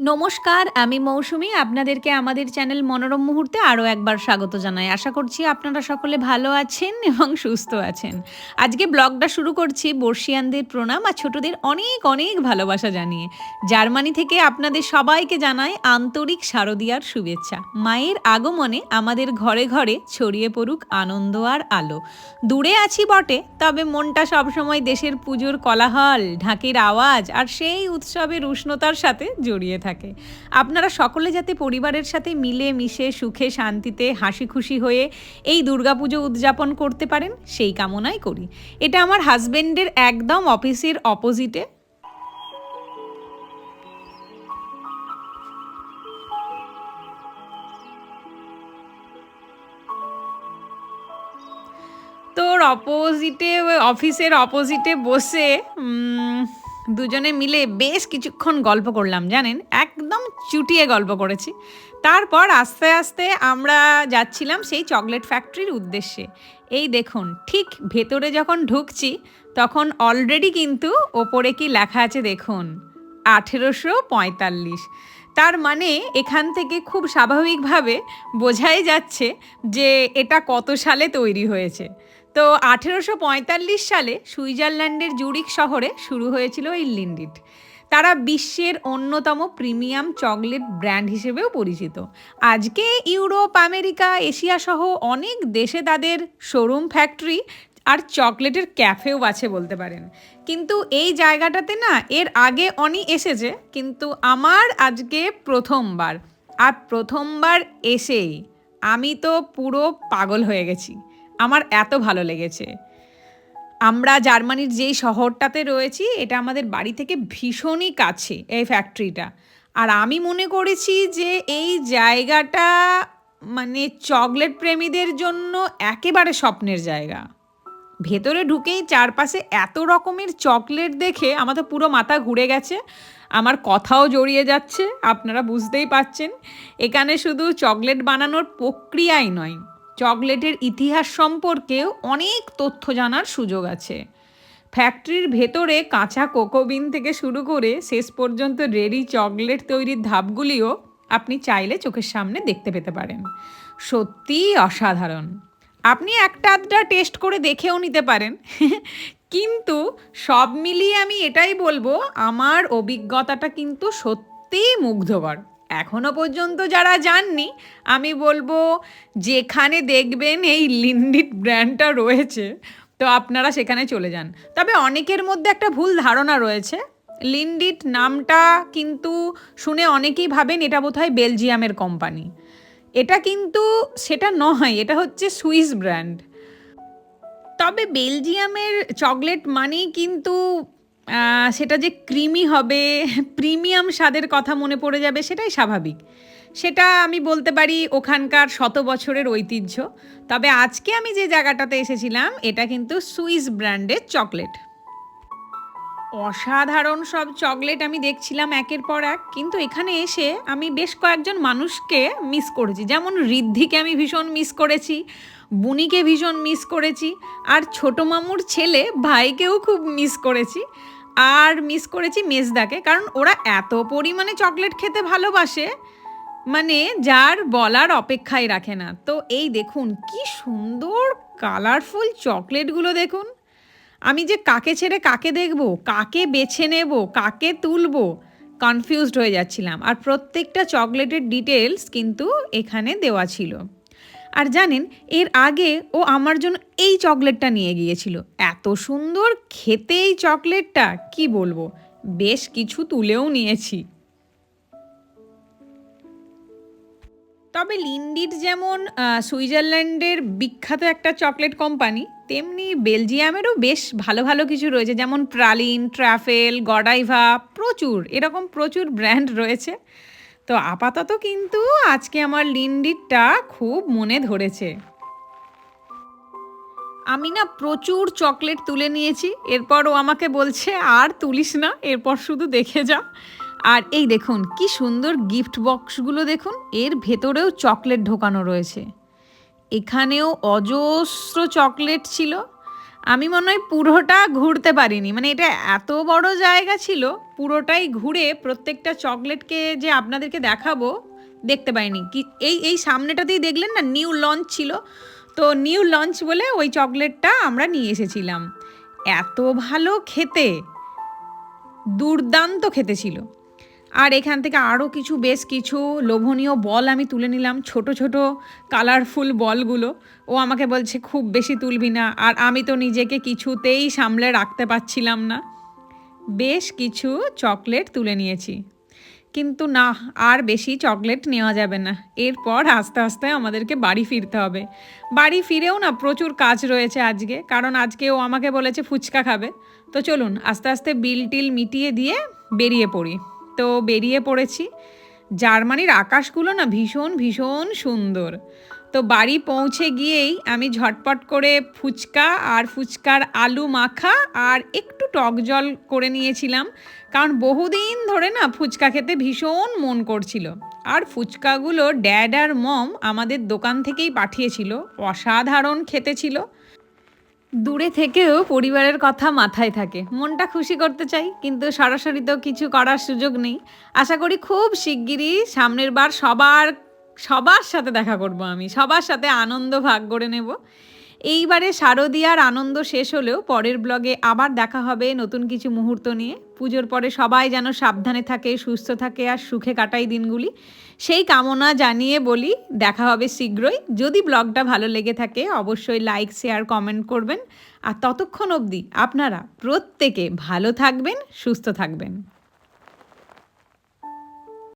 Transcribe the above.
নমস্কার, আমি মৌসুমি। আপনাদেরকে আমাদের চ্যানেল মনোরম মুহূর্তে আরও একবার স্বাগত জানাই। আশা করছি আপনারা সকলে ভালো আছেন এবং সুস্থ আছেন। আজকে ব্লগটা শুরু করছি বর্ষিয়ানদের প্রণাম আর ছোটদের অনেক অনেক ভালোবাসা জানিয়ে। জার্মানি থেকে আপনাদের সবাইকে জানাই আন্তরিক শারদীয়ার শুভেচ্ছা। মায়ের আগমনে আমাদের ঘরে ঘরে ছড়িয়ে পড়ুক আনন্দ আর আলো। দূরে আছি বটে, তবে মনটা সবসময় দেশের পুজোর কলাহল, ঢাকের আওয়াজ আর সেই উৎসবের উষ্ণতার সাথে জড়িয়ে থাকে। আপনারা সকলে যাতে পরিবারের সাথে মিলে, মিশে, সুখে, শান্তিতে হাসি খুশি হয়ে এই দুর্গাপুজো উদযাপন করতে পারেন, সেই কামনাই করি। এটা আমার হাজবেন্ডের একদম অফিসের অপোজিটে। তোর অপোজিটে, অফিসের অপোজিটে বসে দুজনে মিলে বেশ কিছুক্ষণ গল্প করলাম, জানেন? একদম চুটিয়ে গল্প করেছি। তারপর আস্তে আস্তে আমরা যাচ্ছিলাম সেই চকলেট ফ্যাক্টরির উদ্দেশ্যে। এই দেখুন, ঠিক ভেতরে যখন ঢুকছি, তখন অলরেডি কিন্তু ওপরে কি লেখা আছে দেখুন? আঠেরোশো পঁয়তাল্লিশ। তার মানে এখান থেকে খুব স্বাভাবিকভাবে বোঝাই যাচ্ছে যে এটা কত সালে তৈরি হয়েছে। তো আঠেরোশো পঁয়তাল্লিশ সালে সুইজারল্যান্ডের জুরিক শহরে শুরু হয়েছিল এই লিন্ডিট তারা বিশ্বের অন্যতম প্রিমিয়াম চকলেট ব্র্যান্ড হিসেবেও পরিচিত। আজকে ইউরোপ, আমেরিকা, এশিয়া সহ অনেক দেশে তাদের শোরুম, ফ্যাক্টরি আর চকলেটের ক্যাফেও আছে বলতে পারেন। কিন্তু এই জায়গাটাতে না, এর আগে অনি এসেছে, কিন্তু আমার আজকে প্রথমবার। আর প্রথমবার এসেই আমি তো পুরো পাগল হয়ে গেছি। আমার এত ভালো লেগেছে। আমরা জার্মানির যেই শহরটাতে রয়েছি, এটা আমাদের বাড়ি থেকে ভীষণই কাছে এই ফ্যাক্টরিটা আর আমি মনে করেছি যে এই জায়গাটা মানে চকলেট প্রেমীদের জন্য একেবারে স্বপ্নের জায়গা। ভেতরে ঢুকেই চারপাশে এত রকমের চকলেট দেখে আমার তো পুরো মাথা ঘুরে গেছে। আমার কথাও জড়িয়ে যাচ্ছে, আপনারা বুঝতেই পাচ্ছেন এখানে শুধু চকলেট বানানোর প্রক্রিয়াই নয় চকলেটের ইতিহাস সম্পর্কেও অনেক তথ্য জানার সুযোগ আছে। ফ্যাক্টরির ভেতরে কাঁচা কোকোবিন থেকে শুরু করে শেষ পর্যন্ত রেডি চকলেট তৈরির ধাপগুলিও আপনি চাইলে চোখের সামনে দেখতে পেতে পারেন। সত্যিই অসাধারণ। আপনি একটা আধটা টেস্ট করে দেখেও নিতে পারেন। কিন্তু সব মিলিয়ে আমি এটাই বলব, আমার অভিজ্ঞতাটা কিন্তু সত্যিই মুগ্ধকর। এখনও পর্যন্ত যারা যাননি, আমি বলব যেখানে দেখবেন এই লিন্ডিট ব্র্যান্ডটা রয়েছে, তো আপনারা সেখানে চলে যান। তবে অনেকের মধ্যে একটা ভুল ধারণা রয়েছে। লিন্ডিট নামটা কিন্তু শুনে অনেকেই ভাবেন এটা বোধহয় বেলজিয়ামের কোম্পানি। এটা কিন্তু সেটা নয়, এটা হচ্ছে সুইস ব্র্যান্ড। তবে বেলজিয়ামের চকলেট মানেই কিন্তু সেটা যে ক্রিমি হবে, প্রিমিয়াম স্বাদের কথা মনে পড়ে যাবে, সেটাই স্বাভাবিক। সেটা আমি বলতে পারি ওখানকার শত বছরের ঐতিহ্য। তবে আজকে আমি যে জায়গাটাতে এসেছিলাম, এটা কিন্তু সুইস ব্র্যান্ডের চকলেট। অসাধারণ সব চকলেট আমি দেখছিলাম একের পর এক, কিন্তু এখানে এসে আমি বেশ কয়েকজন মানুষকে মিস করেছি। যেমন ঋদ্ধিকে আমি ভীষণ মিস করেছি, বুনিকে ভীষণ মিস করেছি, আর ছোট মামুর ছেলে ভাইকেও খুব মিস করেছি। আর মিস করেছি মেজদাকে কারণ ওরা এত পরিমাণে চকলেট খেতে ভালোবাসে মানে যার বলার অপেক্ষাই রাখে না। তো এই দেখুন, কি সুন্দর কালারফুল চকলেটগুলো দেখুন। আমি যে কাকে ছেড়ে কাকে দেখব, কাকে বেছে নেব, কাকে তুলব কনফিউজড হয়ে যাচ্ছিলাম। আর প্রত্যেকটা চকলেটের ডিটেলস কিন্তু এখানে দেওয়া ছিল। আর জানেন, এর আগে ও আমার জন্য এই চকলেটটা নিয়ে গিয়েছিল। এত সুন্দর খেতে এই চকলেটটা, কি বলব? বেশ কিছু তুলেও নিয়েছি। তবে লিন্ডির যেমন সুইজারল্যান্ডের বিখ্যাত একটা চকলেট কোম্পানি, তেমনি বেলজিয়ামেরও বেশ ভালো ভালো কিছু রয়েছে। যেমন প্রালিন, ট্রাফেল, গডাইভা, প্রচুর, এরকম প্রচুর ব্র্যান্ড রয়েছে। তো আপাতত কিন্তু আজকে আমার লিন্ডিরটা খুব মনে ধরেছে। আমি না প্রচুর চকলেট তুলে নিয়েছি, এরপর ও আমাকে বলছে, আর তুলিস না, এরপর শুধু দেখে যা। আর এই দেখুন, কি সুন্দর গিফট বক্সগুলো দেখুন, এর ভেতরেও চকলেট ঢোকানো রয়েছে। এখানেও অজস্র চকলেট ছিল। আমি মনে হয় পুরোটা ঘুরতে পারিনি। মানে এটা এত বড় জায়গা ছিল, পুরোটাই ঘুরে প্রত্যেকটা চকলেটকে যে আপনাদেরকে দেখাবো, দেখতে পাইনি। কি, এই এই সামনেটাতেই দেখলেন না, নিউ লঞ্চ ছিল। তো নিউ লঞ্চ বলে ওই চকলেটটা আমরা নিয়ে এসেছিলাম। এত ভালো খেতে, দুর্দান্ত খেতে ছিল। আর এখান থেকে আরও কিছু, বেশ কিছু লোভনীয় বল আমি তুলে নিলাম, ছোট ছোট কালারফুল বলগুলো। ও আমাকে বলছে, খুব বেশি তুলবি না। আর আমি তো নিজেকে কিছুতেই সামলে রাখতে পারছিলাম না। বেশ কিছু চকলেট তুলে নিয়েছি। কিন্তু না, আর বেশি চকলেট নেওয়া যাবে না। এরপর আস্তে আস্তে আমাদেরকে বাড়ি ফিরতে হবে। বাড়ি ফিরেও না প্রচুর কাজ রয়েছে আজকে, কারণ আজকে ও আমাকে বলেছে, ফুচকা খাবে। তো চলুন, আস্তে আস্তে বিল টিল মিটিয়ে দিয়ে বেরিয়ে পড়ি। তো বেরিয়ে পড়েছি। জার্মানির আকাশগুলো না ভীষণ ভীষণ সুন্দর। তো বাড়ি পৌঁছে গিয়েই আমি ঝটপট করে ফুচকা আর ফুচকার আলু মাখা আর একটু টক জল করে নিয়েছিলাম। কারণ বহুদিন ধরে না ফুচকা খেতে ভীষণ মন করছিল। আর ফুচকাগুলো ড্যাড আর মম আমাদের দোকান থেকেই পাঠিয়েছিল। অসাধারণ খেতে ছিল। দূরে থেকেও পরিবারের কথা মাথায় থাকে। মনটা খুশি করতে চাই, কিন্তু সরাসরি তো কিছু করার সুযোগ নেই। আশা করি খুব শিগগিরই সামনের বার সবার সবার সাথে দেখা করব আমি, সবার সাথে আনন্দ ভাগ করে নেব। এইবারে শারদীয়ার আনন্দ শেষ হলেও পরের ব্লগে আবার দেখা হবে নতুন কিছু মুহূর্ত নিয়ে। পুজোর পরে সবাই যেন সাবধানে থাকে, সুস্থ থাকে আর সুখে কাটাই দিনগুলি। সেই কামনা জানিয়ে বলি, দেখা হবে শীঘ্রই। যদি ব্লগটা ভালো লেগে থাকে, অবশ্যই লাইক শেয়ার কমেন্ট করবেন। আর ততক্ষণ অবধি আপনারা প্রত্যেকে ভালো থাকবেন, সুস্থ থাকবেন।